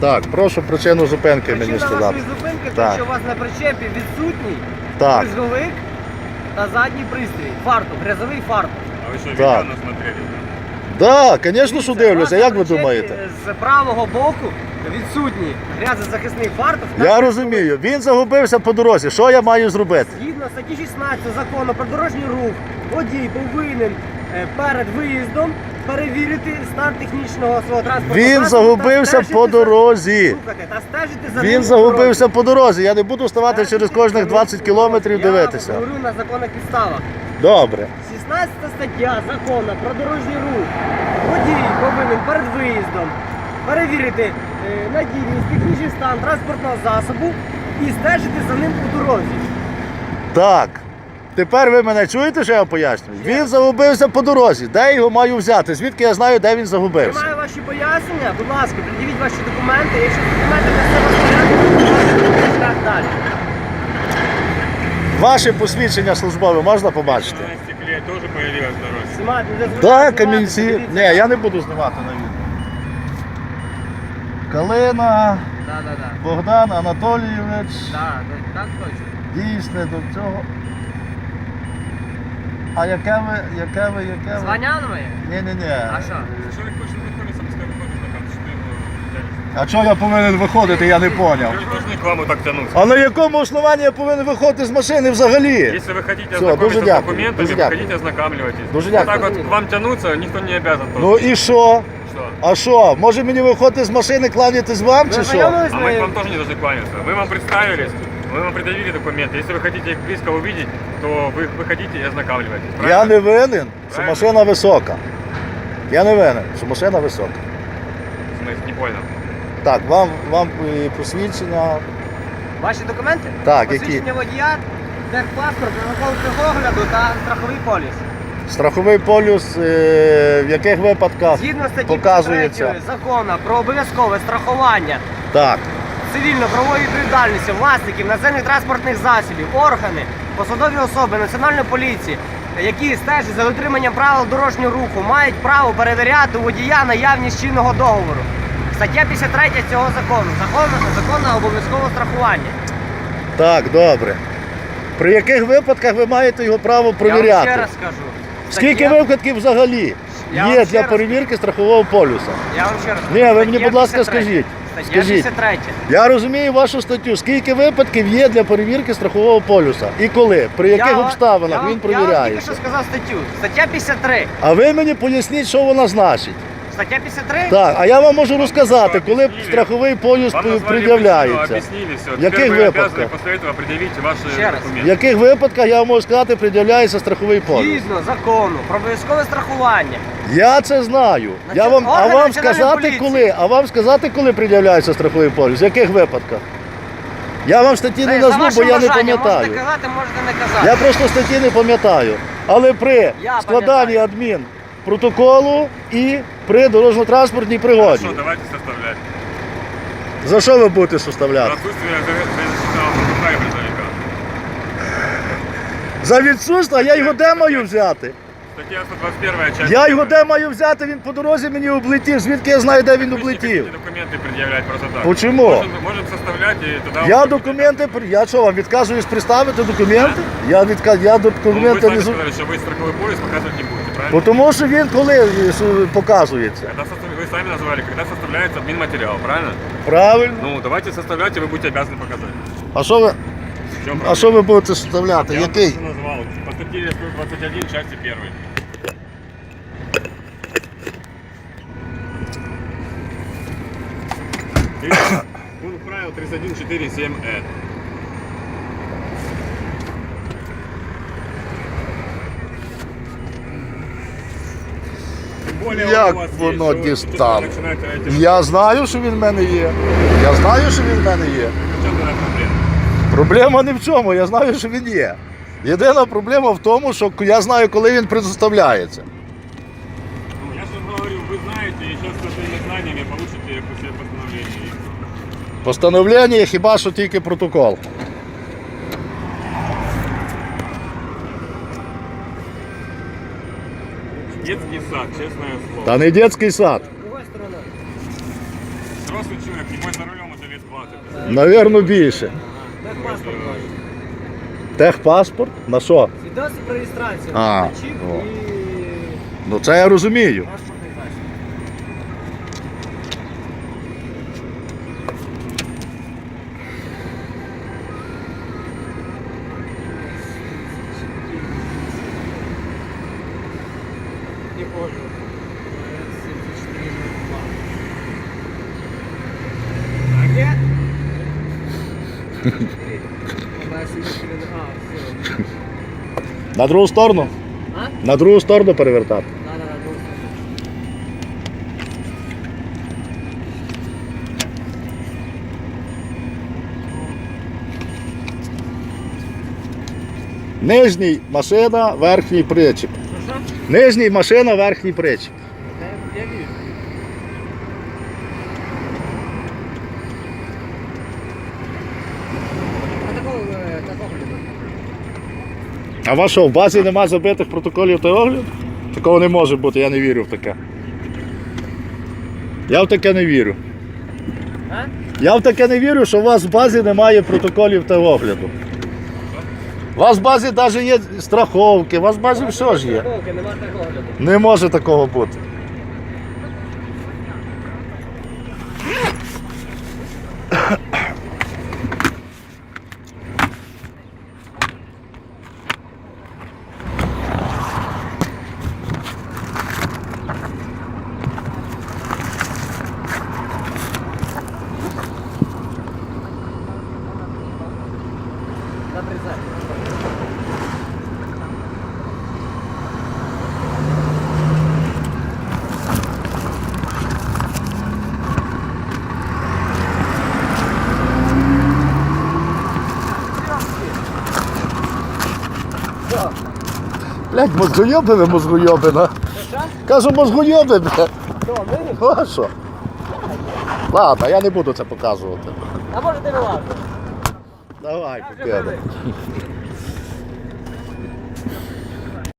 Так, прошу причину зупинки мені Причина сказати. вашої зупинки, Так. що у вас на причепі відсутній Так. бризговик та задній пристрій. Фартук, грязовий фартук. А вы что, Так. видео насмотрели? Так, звісно, що дивлюся, як ви думаєте? З правого боку відсутній грязозахисний фартук. та Я розумію, він загубився по дорозі. Що я маю зробити? Згідно статті 16 закону про дорожній рух, водій повинен перед виїздом перевірити стан технічного свого транспорту. Він загубився по дорозі. Слухайте, та стежити за ним Він загубився по дорозі. Я не буду ставати через кожних 20 кілометрів Я дивитися. говорю на законних підставах. Добре. 16 стаття закону про дорожній рух. Водій повинен перед виїздом перевірити е, надійність, технічний стан транспортного засобу і стежити за ним по дорозі. Так. Тепер ви мене чуєте, що я пояснюю? Він загубився по дорозі. Де його маю взяти? Звідки я знаю, де він загубився? Приймаю ваші пояснення, будь ласка, пред'явіть ваші документи. Якщо документи на себе порядку, то шлях далі. Ваше посвідчення службове можна побачити? На стекле тоже появилась дорожка. Знімати, не дозволяйте Так, знімати, камінці. Ні, я не буду знімати на відео. Калина, Да, да, да. Богдан Анатолійович. Да, да, так точно. Дійсне до цього. А яке ви, яке ви, яке ви? Звання моє? Ні-ні-ні. А що? Человек хочет знакомиться, пускай выходит на камеру, что ты его тянешь. А чого я повинен виходити, я не поняв. Вы должны к вам вот так тянуться. А на якому основанні я повинен виходити з машини взагалі? Если вы хотите Всё, ознакомиться дуже с дякую, документами, дуже дякую. выходите, ознакомливайтесь. Дуже Вот так дякую. вот к вам тянуться, никто не обязан. Ну і що? Что? А що? Може мені виходити з машини, кланятись вам Ви чи що? знайомились А з мы к моєю? вам тоже не должны кланяться. Мы вам представились, мы вам предъявили документы. Если вы хотите их близко увидеть, то вы выходите и ознакомливайтесь. Я правильно? не винен, що Правильно. машина висока. Я не винен, що машина висока. В смысле, не понял. Так, вам, вам е, посвідчення. Ваші документи? Так, які? Посвідчення водія, техпаспорт, протокол огляду та страховий поліс. Страховий полюс е, в яких випадках Згідно статті показується. 3 закону про обов'язкове страхування Так. цивільно-правової відповідальності власників наземних транспортних засобів, органи, посадові особи Національної поліції, які стежать за дотриманням правил дорожнього руху, мають право перевіряти у водія наявність чинного договору. Стаття 53 цього закону. Закон, закон на обов'язкове страхування. Так, добре. При яких випадках ви маєте його право Я вам ще перевіряти? раз скажу. Скільки Стаття- випадків взагалі Я вам є ще для раз- перевірки страхового полюса? Я вам ще раз Ні, ви мені, Стаття будь ласка, 53. скажіть. Стаття Скажіть. 63. Я розумію вашу статтю. Скільки випадків є для перевірки страхового полюса? І коли? При яких Я обставинах я він Я вам тільки перевіряється? що сказав статтю. Стаття 53. А ви мені поясніть, що вона значить. Стаття 53? Так, а я вам можу розказати, що, коли об'яснили? страховий полюс Вам назвали пред'являється. причину, объяснили все. В яких Теперь вы випадках? обязаны после этого предъявить ваши Ще раз. В документы. яких випадках я вам можу сказати, пред'являється страховий полюс? Згідно закону про обов'язкове страхування. Я це знаю. Я Наці- вам, а органи вам національної сказати поліції. коли? А вам сказати, коли пред'являється страховий полюс? В яких випадках? Я вам статті не Ви за назву, бо вашим я не бажанням пам'ятаю. Можете казати, можете не казати. Я просто статті не пам'ятаю. Але при Я складанні пам'ятаю. адмін протоколу і при дорожньо-транспортній пригоді. Хорошо, давайте составлять. За що ви будете За составляти? отсутствие защитного протокола и грузовика. За відсутство, а я його де маю взяти? Статья 121 часть. Я його первая. де маю взяти? Він по дорозі мені облетів. Звідки я знаю, де він Вы же не облетів? хотите документы предъявлять просто так. Почему? Можем, можем составлять и тогда... Я вы- документи, при- я що вам відказуюсь представити документи? Я відка... я Ну, вы документи сами не з- сказали, что вы страховой полис показывать не будете, правильно? Бо Тому що він коли е, с- показується. Когда состав- Вы сами назвали, когда составляется админматериал, правильно? Правильно. Ну, давайте составлять, и вы будете обязаны показать. А що ви, В чем а проблема? що ви будете составляти? Я вам Який? просто назвал. По статье 121, части 1. Пункт правил 3147Э. Як у вас воно есть, что вы дістало? начинаете эти- Я знаю, що він в мене є. Я знаю, що він в мене є. В чем тогда проблема? Проблема не в чому, я знаю, що він є. Єдина проблема в тому, що я знаю, коли він предоставляється. Ну, я же говорю, вы знаете, и сейчас с своими знаниями получите все постановление. Постановлення хіба що тільки протокол. Детский сад, честное слово. Та не детський сад. Взрослый человек, небось за рулем уже лет 20. Навірно, більше. Техпаспорт ваш. Техпаспорт? На що? Свідоцтво про реєстрацію. А, на чіп о. і Ну це я розумію. транспортний А, все. На другу сторону? А? На другу сторону перевертати. Да, да, да, ну, Нижній машина, верхній причіп. Нижній машина, верхній причіп. Я вижу. А вас що, в базі нема забитих протоколів та огляд? Такого не може бути, я не вірю в таке. Я в таке не вірю. А? Я в таке не вірю, що у вас в базі немає протоколів та огляду. У вас в базі навіть є страховки, у вас в базі все ж є. Страховки, нема такого. Не може такого бути. Блять, мозгойоби ви? Кажу, мозгойоби, бля. Що, виріш? Ну а що? Ладно, я не буду це показувати. А може ти не важко? Давай, покидай.